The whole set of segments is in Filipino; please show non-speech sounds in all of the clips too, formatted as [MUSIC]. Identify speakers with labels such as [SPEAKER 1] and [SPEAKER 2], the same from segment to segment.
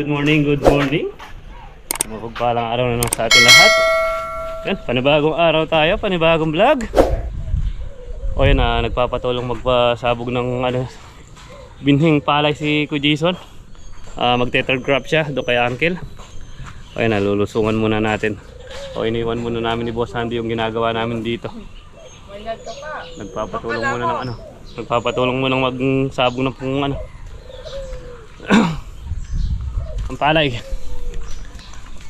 [SPEAKER 1] good morning, good morning. Mapagpalang araw na naman sa ating lahat. Yan, panibagong araw tayo, panibagong vlog. O yan, ah, nagpapatulong magpasabog ng ano, binhing palay si Ku Jason. Ah, magte-third crop siya, doon kay Uncle. O yan, ah, lulusungan muna natin. O iniwan muna namin ni Boss Andy yung ginagawa namin dito. Nagpapatulong muna ng ano, nagpapatulong muna ng magsabog ng pong ano, ang palay.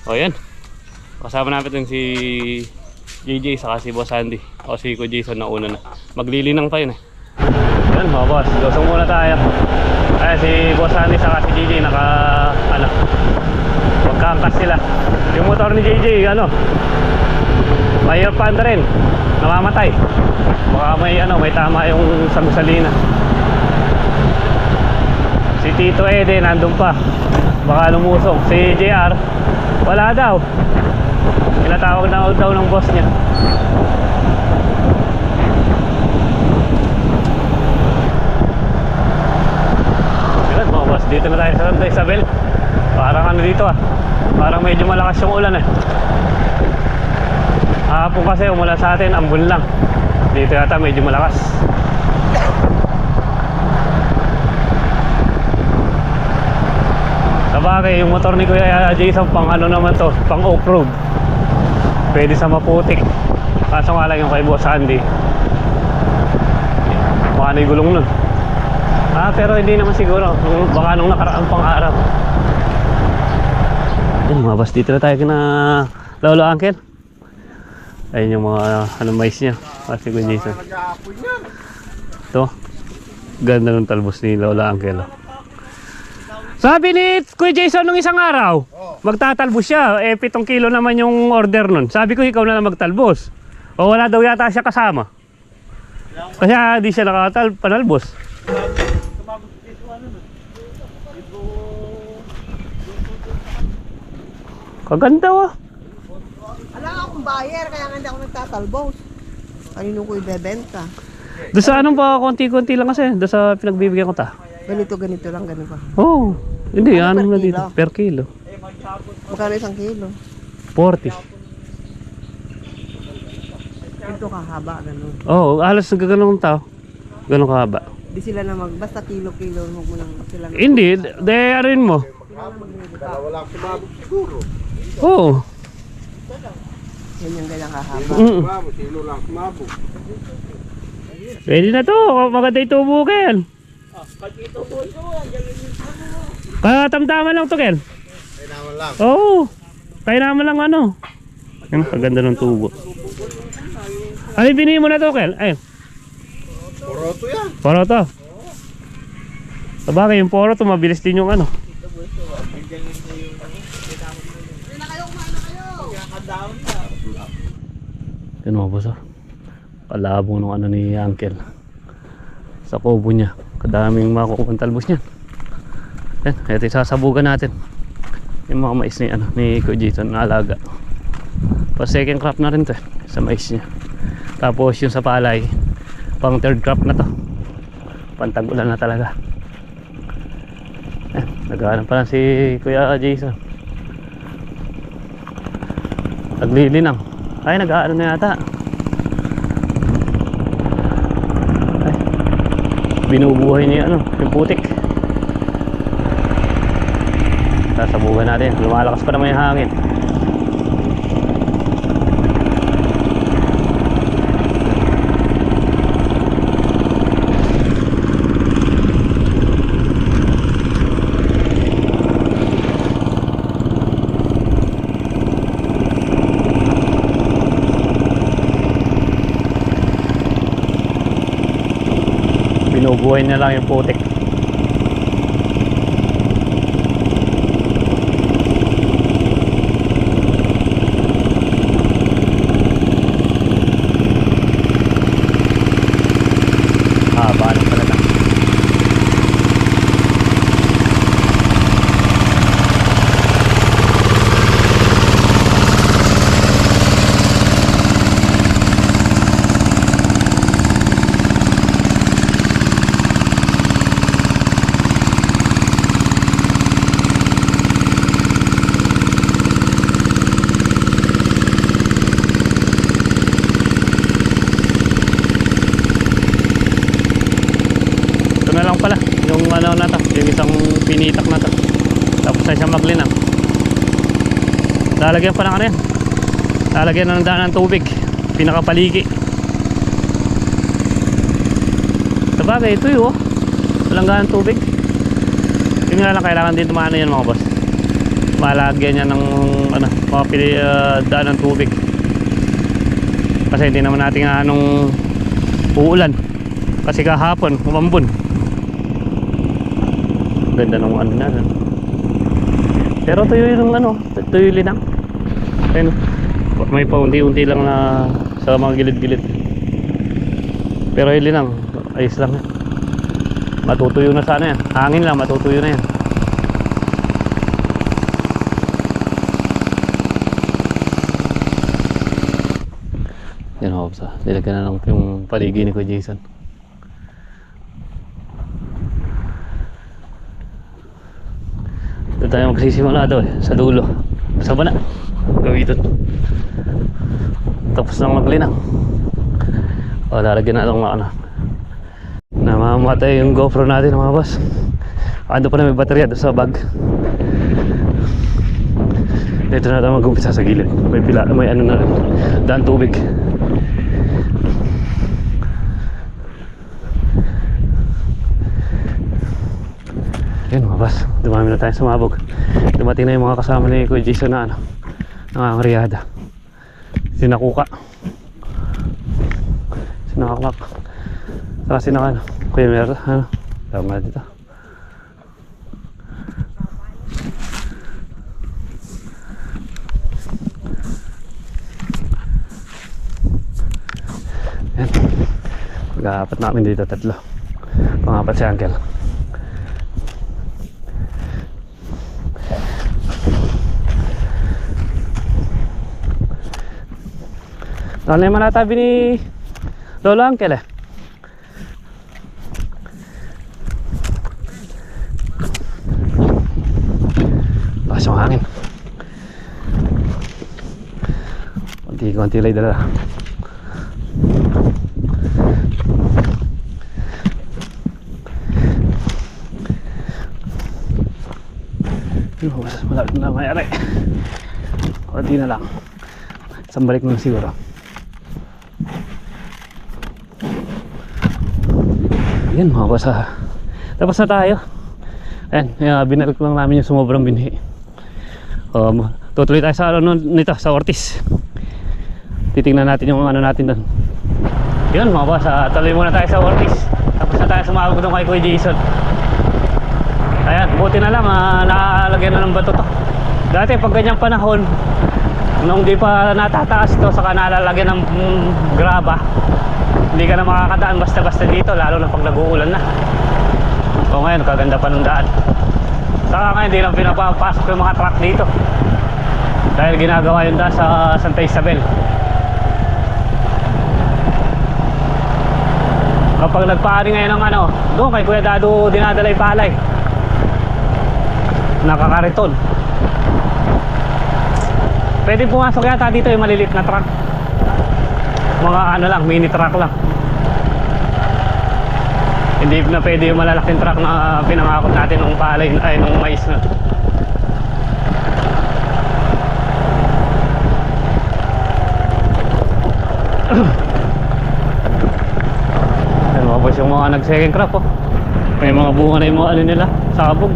[SPEAKER 1] O yan. Kasama natin si JJ saka si Boss Andy. O si Ko Jason na una na. Maglilinang pa yun eh. Yan mga boss. Lusong muna tayo. Ay si Boss Andy saka si JJ naka ano. Magkangkas sila. Yung motor ni JJ ano. Mahirap pa rin. Namamatay. Baka may ano, may tama yung sa gusalina. Si Tito Ede nandun pa. Baka lumusong. Si JR, wala daw. Pinatawag na daw ng boss niya. Yun mga boss, dito na tayo sa Santa Isabel. Parang ano dito ah. Parang medyo malakas yung ulan eh. Hapon kasi umulan sa atin, ambon lang. Dito yata medyo malakas. Sabagay, yung motor ni Kuya Jason pang ano naman to, pang off-road. Pwede sa maputik. Kaso nga lang yung kay Boss Andy. Baka na gulong nun. Ah, pero hindi naman siguro. Baka nung nakaraang pang araw. Ayun, mga bas, dito na tayo kina Lolo Uncle. Ayun yung mga ano, mais niya. Kasi Kuya Jason. Ito. Ganda ng talbos ni Lola Uncle. oh. Sabi ni Kuya Jason nung isang araw, magtatalbos siya. Eh, pitong kilo naman yung order nun. Sabi ko, ikaw na lang magtalbos. O wala daw yata siya kasama. Kasi di siya nakatal panalbos. Kaganda oh.
[SPEAKER 2] Wala akong buyer, kaya nga hindi ako nagtatalbos. Kanino ko ibebenta?
[SPEAKER 1] Doon sa anong pa, konti-konti lang kasi. Doon sa pinagbibigyan ko ta.
[SPEAKER 2] Ganito, ganito lang, ganito.
[SPEAKER 1] Oh, hindi,
[SPEAKER 2] Ano
[SPEAKER 1] ano,
[SPEAKER 2] per
[SPEAKER 1] na dito.
[SPEAKER 2] kilo?
[SPEAKER 1] Per kilo.
[SPEAKER 2] Magkano isang kilo?
[SPEAKER 1] 40.
[SPEAKER 2] Ito kahaba, ganun.
[SPEAKER 1] Oo, oh, alas nagkaganong tao. Ganun kahaba.
[SPEAKER 2] Di sila na mag, basta kilo-kilo, huwag mo lang sila na.
[SPEAKER 1] Hindi, de rin mo. Oo.
[SPEAKER 2] Yan yung ganyang kahaba.
[SPEAKER 1] Mm. Pwede na to, maganda itubo Ken. Kaya tamtaman lang to Ken.
[SPEAKER 3] Kailangan lang.
[SPEAKER 1] Oo. Kaya naman lang ano. Yan, kaganda ng tubo. Ano binili mo na to Ken? Ay,
[SPEAKER 3] Poroto yan.
[SPEAKER 1] poro to. Sabagay, yung poro to, mabilis din yung ano. Mga boss oh. Palabo nung ano ni Uncle. Sa kubo niya. Kadaming makukuha talbos niyan. Yan, ito sasabugan natin. Yung mga mais ni, ano, ni Jason na alaga. Pa second crop na rin to eh, sa mais niya. Tapos yung sa palay, pang third crop na to. Pantag-ulan na talaga. Eh, naghahanap pa lang si Kuya Jason. Naglilinang. Ay, nag-aano na yata. Binubuhay niya ano, yung putik. Sasabugan natin. Lumalakas pa naman yung hangin. Binubuhay na lang yung putik. Haba na talaga. Yung isang pinitak na to. Tapos na siya maglinang. Lalagyan pa ng ano yan. Lalagyan na ng daan ng tubig. Pinakapaligi. Sa bagay, ito yun oh. Walang ganang tubig. Yun lang, kailangan din tumano yan mga boss. Malagyan niya ng ano, mga pili, ah, daan ng tubig. Kasi hindi naman natin anong uulan. Kasi kahapon, umambon. Ganda ng ano na. no? Pero tuyo yung ano, tuyo linang. Ayun, may paunti-unti lang na sa mga gilid-gilid. Pero yun linang, ayos lang yan. Matutuyo na sana yan. Hangin lang, matutuyo na yan. Yan ako sa. Nilagyan na lang yung paligid ni ko Jason. Doon tayo magsisimula daw eh, sa dulo. Sa bana. Gawin Tapos nang maglinang. O, lalagyan na na ano. Namamatay yung GoPro natin mga boss. Ando pa na may baterya doon sa bag. Dito na tayo mag-umpisa sa gilid. May pila, may ano na rin. Daan tubig. Yun mga boss, dumami na tayo sumabog. Dumating na yung mga kasama ni Kuya Jason na ano, nangangaryada. Sinakuka. Sinakaklak. Saka sinaka ano, Kuya Mer, ano, tama dito. Yan. Mag-aapat namin dito, tatlo. Pangapat si Uncle. Ano yung manatabi ni Lolo Uncle eh? Lakas yung hangin. Konti-konti lang dala. Yung mas malapit na mayari. Konti na lang. Isang balik na lang siguro. Yan mga boss ah. Tapos na tayo. Ayan, uh, binalik lang namin yung sumobrang binhi. Um, tutuloy tayo sa ano nito, sa Ortiz. Titingnan natin yung ano natin doon. Yun mga boss, ah, tuloy muna tayo sa Ortiz. Tapos na tayo sumabog doon kay Kuya Jason. Ayan, buti na lang, ah, nakalagyan na ng bato to. Dati pag ganyang panahon, nung di pa natataas to, saka nalalagyan ng mm, graba, hindi ka na makakadaan basta-basta dito, lalo na pag nag-uulan na. O ngayon, kaganda pa ng daan. Saka ngayon, hindi lang pinapapasok yung mga truck dito. Dahil ginagawa yun daan sa Santa Isabel. Kapag nagpaari ngayon ng ano, doon kay Kuya Dado dinadala yung palay. Nakakariton. Pwede pumasok yata dito yung malilit na truck. Mga ano lang, mini truck lang. Hindi na pwede yung malalaking truck na pinangakot natin nung palay, ay nung mais na. [CLEARS THROAT] Ayun mga boys yung mga nag second crop oh. May mga bunga na yung mga ano nila, sabog.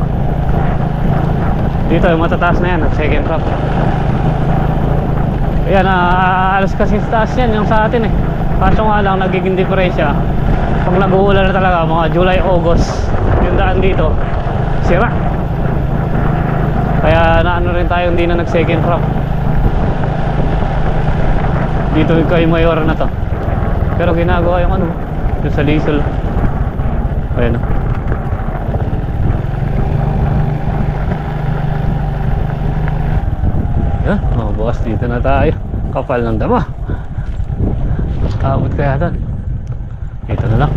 [SPEAKER 1] Dito yung matataas na yan, nag second crop. Ayan, ah, alas kasi sa taas yan, yung sa atin eh. Kaso nga lang, nagiging diferensya. Pag nag-uulan na talaga, mga July, August, yung daan dito, sira. Kaya naano rin tayo, hindi na nag-second crop. Dito kay Mayor na to. Pero ginagawa yung ano, yung sa diesel. Ayan oh. o. Yan, bukas dito na tayo. Kapal ng dama. Abot kaya doon. Ito na lang.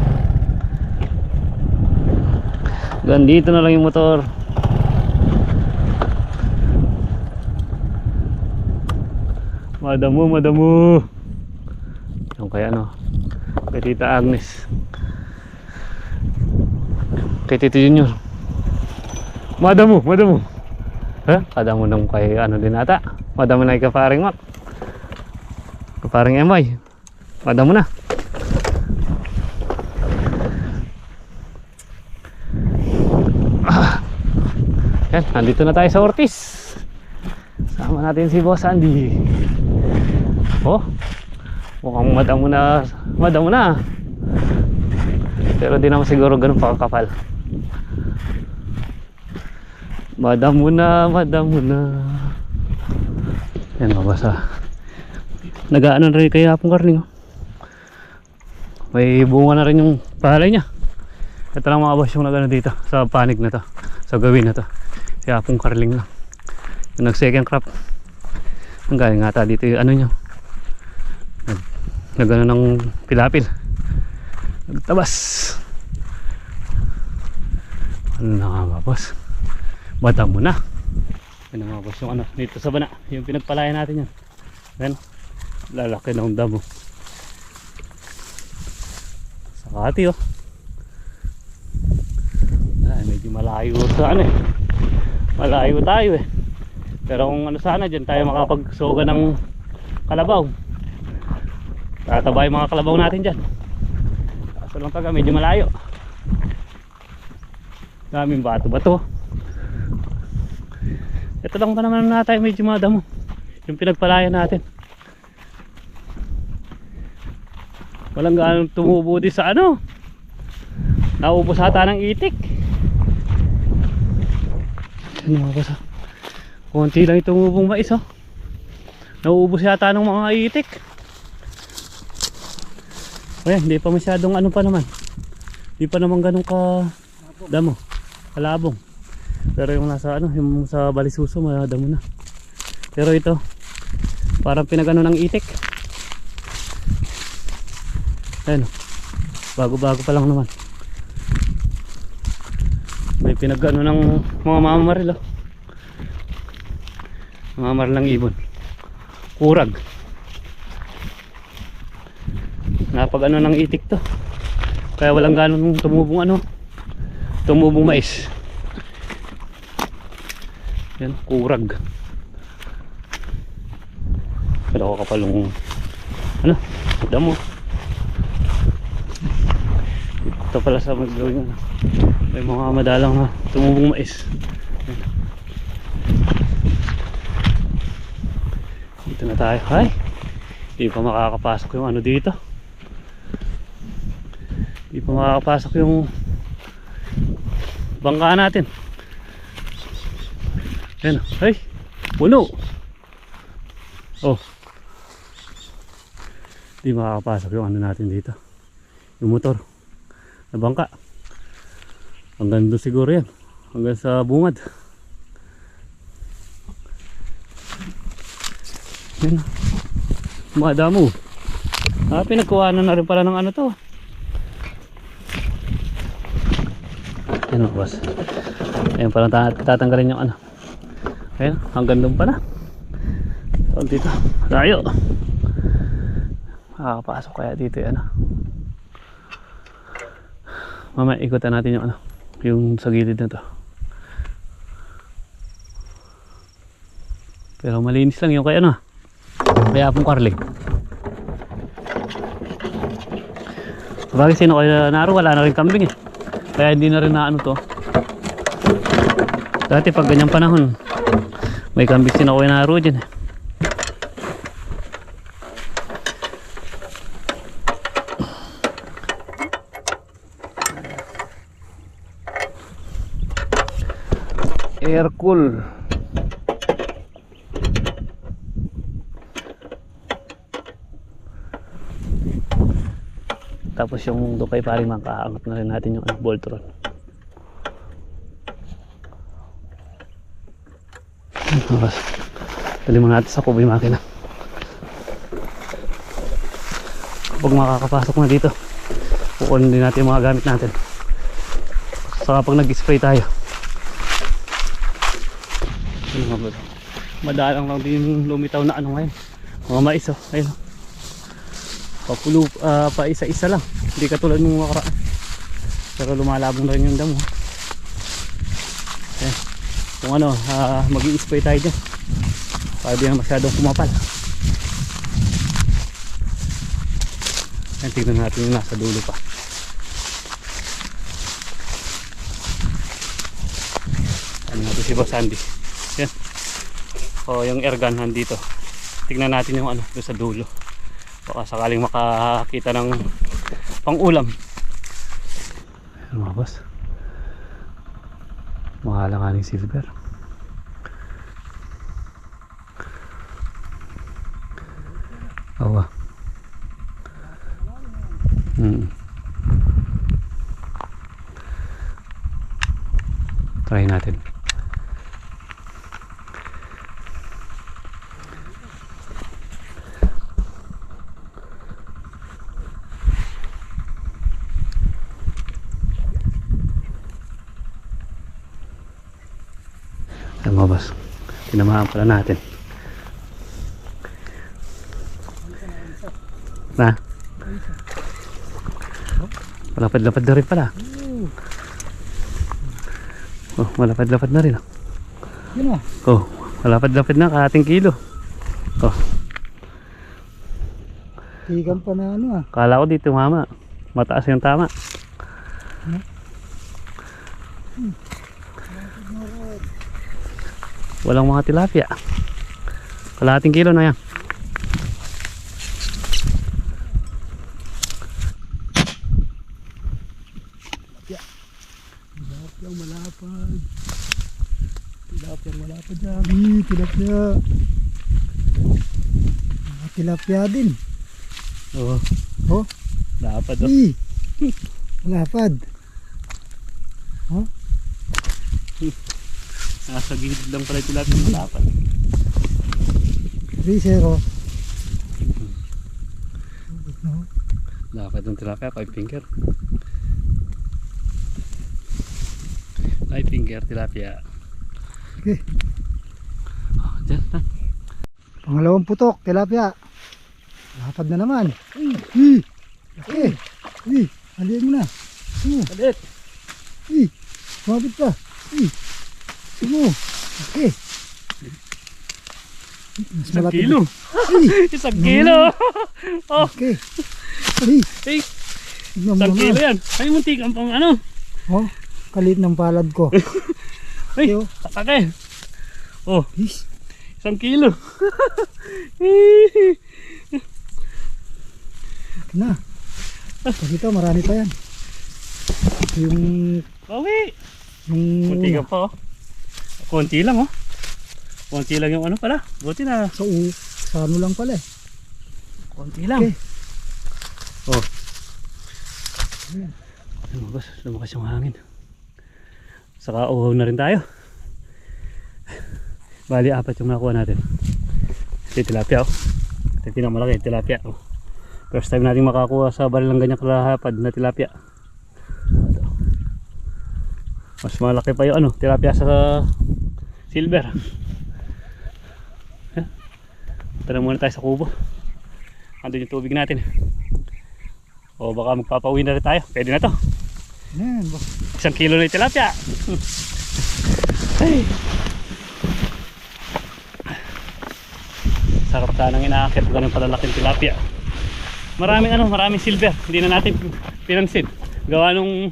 [SPEAKER 1] Gandito na lang yung motor. Madamo, madamo. Yung kaya ano, kay Tita Agnes. Kay Tito Junior. Madamo, madamo. Ha? Kadamo nang kay ano din ata. Madamo na kay kaparing Mac. Kaparing MY. Madamo na. Ah. Yan, nandito na tayo sa Ortiz. Sama natin si Boss Andy. Oh, mukhang madamo na, madamo na. Pero di naman siguro ganun pa kakapal. Madamo na, madamo na. Yan mabasa. Nagaano na rin kay Hapong Karning. oh. May bunga na rin yung palay niya. Ito lang mga boss yung nagano dito sa panig na to. Sa gawin na to. Si Hapong Karling lang. Yung nag second crop. Ang galing nga dito yung ano niya. Nag, nagano ng pilapil. Nagtabas. Ano na nga mga boss? Bata mo na. Yan mga boss yung ano dito sa bana. Yung pinagpalayan natin yan. Yan. Lalaki ng damo. Sakati oh. Ay, medyo malayo sa ano eh. Malayo tayo eh. Pero kung ano sana dyan tayo makapagsoga ng kalabaw. Tatabay mga kalabaw natin dyan. Kaso lang taga medyo malayo. Daming bato-bato. Ito lang pa naman na tayo medyo madamo. Yung pinagpalayan natin. Walang gaano tumubo di sa ano. Naubos ata ng itik. Ano mga basa? Konti lang itong ubong mais oh. Nauubos yata ng mga itik. Ayan, hindi pa masyadong ano pa naman. Hindi pa naman ganun ka damo. Kalabong. Pero yung nasa ano, yung sa balisuso, madamo na. Pero ito, parang pinagano ng itik. Ayan oh. Bago-bago pa lang naman. May pinagano ng mga mamamaril oh. Mamamaril ng ibon. Kurag. Napag ano ng itik to. Kaya walang ganong tumubong ano. Tumubong mais. Yan, kurag. Kala ko kapalong ano, damo. Ito pala sa magawin ano. May mga madalang na tumubong mais. Yan. Dito na tayo. Ay! Hindi pa makakapasok yung ano dito. Hindi pa makakapasok yung bangka natin. Yan. Ay! Puno! Oh. Hindi makakapasok yung ano natin dito. Yung motor. Na bangka. Hanggang doon siguro yan. Hanggang sa bungad. Yan. Mga damo. Ah, pinagkuhanan na rin pala ng ano to. Yan o, boss. Ayan, parang ta- tatanggalin yung ano. Ayan, hanggang doon pa na. So, dito. Tayo. Makakapasok kaya dito yan. ah. Mamaya ikutan natin yung ano. Yung sa gilid na to. Pero malinis lang yung kaya ano. Kaya pong karling. Bagay sino kaya naro wala na rin kambing eh. Kaya hindi na rin na to. Dati pag ganyang panahon, may kambing sino kaya naro dyan eh. Air cool. Tapos yung doon kay paring makaangat na rin natin yung ano, Tapos, dali mo natin sa kubo makina. Kapag makakapasok na dito, kukunin din natin yung mga gamit natin. Saka pag nag-spray tayo. Ayun mga bro. Madalang lang din lumitaw na ano ngayon. Mga mais oh. Ayun oh papulo ah, pa isa-isa lang hindi katulad ng mga karaan pero lumalabong rin yung damo kung ano, uh, mag spray tayo dyan. Para di na masyadong kumapal. Tignan natin yung nasa dulo pa. Ano natin si Boss Andy. Yan. O yung airgun nandito. Tignan natin yung ano, doon sa dulo. Baka sakaling makakita ng pang-ulam. Ayan mga boss. Makalanganing silver. Awa. Hmm. Try natin. Ayan mga boss. Tinamaan pala natin. Na? Malapad-lapad na rin pala. Oh, malapad-lapad na rin. ah.
[SPEAKER 4] Yun ah.
[SPEAKER 1] Oh, malapad-lapad na kating kilo. Oh,
[SPEAKER 4] Tigan pa na ano ah.
[SPEAKER 1] kala ko dito mama. Mataas yung tama. Walang mga tilapia. Kalahating kilo na yan.
[SPEAKER 4] Tilapia malapad. Tilapia malapad dyan. Ih, tilapia. Mga tilapia din.
[SPEAKER 1] Oh,
[SPEAKER 4] Oh,
[SPEAKER 1] dapat oh.
[SPEAKER 4] ih. Malapad. [LAUGHS]
[SPEAKER 1] Nasa gilid lang pala yung tilapia malapad.
[SPEAKER 4] 3-0. No?
[SPEAKER 1] Dapat yung tilapia, 5 finger. 5 finger tilapia.
[SPEAKER 4] Okay.
[SPEAKER 1] Oh, dyan, dyan.
[SPEAKER 4] Pangalawang putok, tilapia. Malapad na naman. Ih. Okay. Ih, aliin mo na. Sumo.
[SPEAKER 1] Ulit.
[SPEAKER 4] Ih, sumabit pa. Ih. Sumo. Okay. Mas
[SPEAKER 1] Isang
[SPEAKER 4] malapit.
[SPEAKER 1] kilo. [LAUGHS] Isang kilo. [LAUGHS] oh,
[SPEAKER 4] okay. Tignan mo
[SPEAKER 1] isang kilo yan. Ay, muntik ang pang ano.
[SPEAKER 4] Oh, kalit ng palad ko. [LAUGHS]
[SPEAKER 1] Ay,
[SPEAKER 4] Yo.
[SPEAKER 1] tatake. Oh,
[SPEAKER 4] Ih,
[SPEAKER 1] isang kilo.
[SPEAKER 4] na. Pag ito, marami pa yan. Yung,
[SPEAKER 1] Bawi.
[SPEAKER 4] yung,
[SPEAKER 1] Muntik ka pa oh. Konti lang oh. Konti lang yung ano pala. Buti na.
[SPEAKER 4] sa, u, sa ano lang pala eh.
[SPEAKER 1] Konti lang.
[SPEAKER 4] Okay.
[SPEAKER 1] Oh. Lumakas, lumakas yung hangin. Saka uhaw na rin tayo. Bali, apat yung nakuha natin. Ito yung tilapia oh. Ito yung pinakamalaki, tilapia oh. First time natin makakuha sa baril ng ganyan kalahapad na tilapia. Mas malaki pa yung ano, tilapia sa silver. Tara muna tayo sa kubo. Andun yung tubig natin. O baka magpapauwi na rin tayo. Pwede na to.
[SPEAKER 4] Yan?
[SPEAKER 1] Isang kilo na yung tilapia. Ay. Sarap sanang inaakit ng palalaking tilapia. Maraming ano, maraming silver. Hindi na natin pinansin. Gawa nung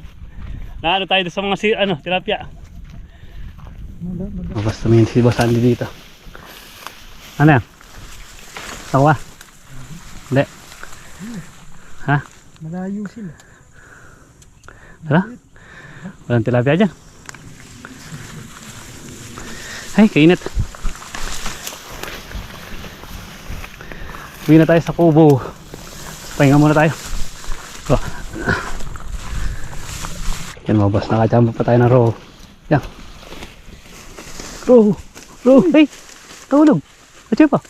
[SPEAKER 1] naano tayo sa mga si, ano, tilapia. Oh, basta may si Boss Andy dito. Ano yan? Tawa? Hindi. Ha?
[SPEAKER 4] Malayo sila.
[SPEAKER 1] Tara. Walang tilapia dyan. Ay, kainit. Uwi na tayo sa kubo. Pahinga muna tayo. Oh. Yan mga boss, nakachamba pa tayo ng row. Yan. Row. Row. Hey, tulog. Atyo pa.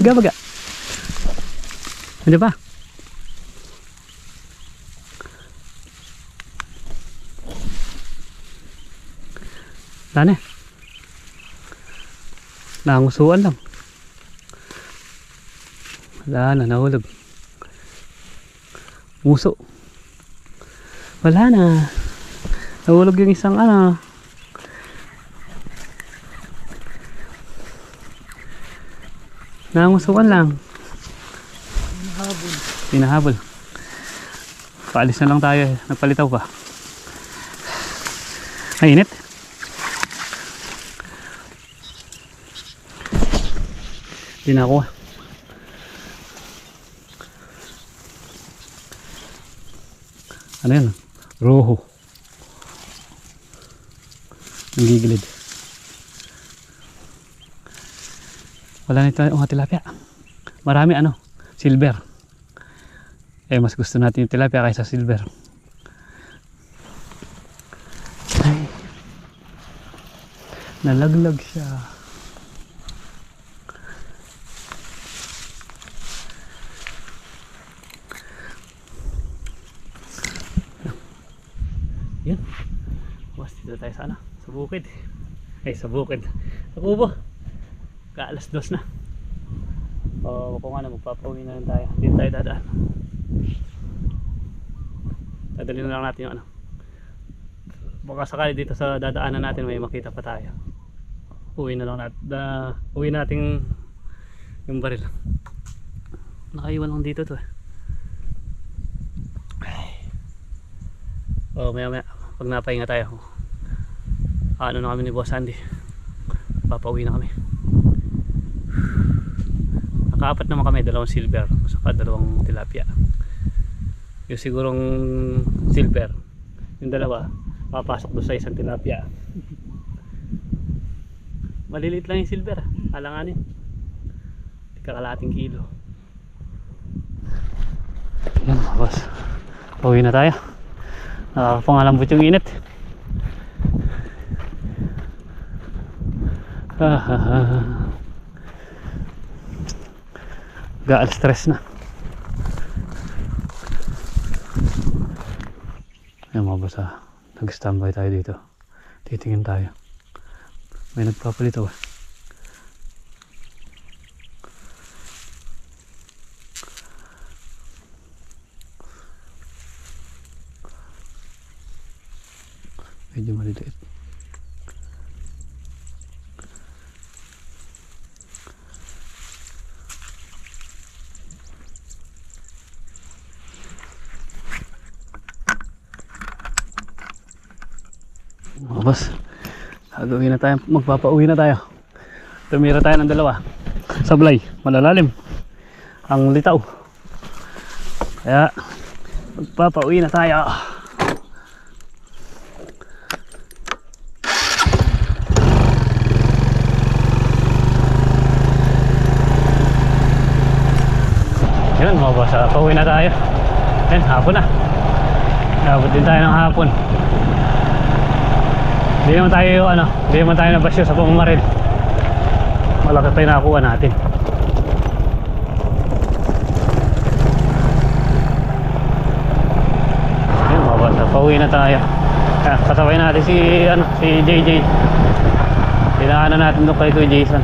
[SPEAKER 1] Baga, baga. Nandiyan pa. Wala na. eh. Nangusuan lang. Wala na, nahulog. Muso wala na. Nahulog yung isang ano. Nangusukan lang. Pinahabol pinahabol paalis na lang tayo eh. nagpalitaw pa. Ay init. Hindi na ako. Ano yan Roho. Nanggigilid. Wala na ito mga tilapia. Marami ano, silver. Eh mas gusto natin yung tilapia kaysa silver. Ay. Nalaglag siya. Yan. Mas dito tayo sana. Sa bukid. Ay, sa bukid. Sa kubo. Ka alas dos na. O kung ano, magpapauwi na lang tayo. Dito tayo dadaan. Dadalhin na lang natin yung ano. Baka sakali dito sa dadaanan natin may makita pa tayo. Uwi na lang natin. Da, uwi natin yung baril. Nakaiwan lang dito to eh. Oh, maya maya pag napahinga tayo. Ano na kami ni Boss Andy. Papauwi na kami. Nakaapat naman kami, dalawang silver saka dalawang tilapia. Yung sigurong silver, yung dalawa, papasok doon sa isang tilapia. Maliliit lang yung silver, alanganin. Kakalating kilo. Yan boss. Pauwi na tayo. Nakakapangalambot yung init. [LAUGHS] Ah, ah, ah. Gaal stress na. Ayan mga boss ah. Nag-standby tayo dito. Titingin tayo. May nagpapalito ah. Medyo maliliit. Boss, gagawin na tayo, magpapauwi na tayo. Tumira tayo ng dalawa. Sablay, malalalim. Ang litaw. Kaya, magpapauwi na tayo. Yun mga boss, pauwi na tayo. Yan, hapon na. Nabot din tayo ng hapon. Hindi naman tayo, ano, hindi naman tayo nabasyo sa pumamaril. Malaki pa yung nakakuha natin. Yun mga boss, ah, pauwi na tayo. Ah, kasabay natin si, ano, si JJ. Kailangan natin doon kay Kuya Jason.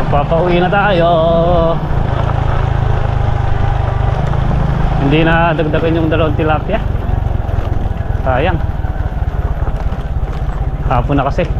[SPEAKER 1] Magpapauwi na tayo. Hindi na dagdagan yung dalawang tilapia. Sayang. Hapon na kasi.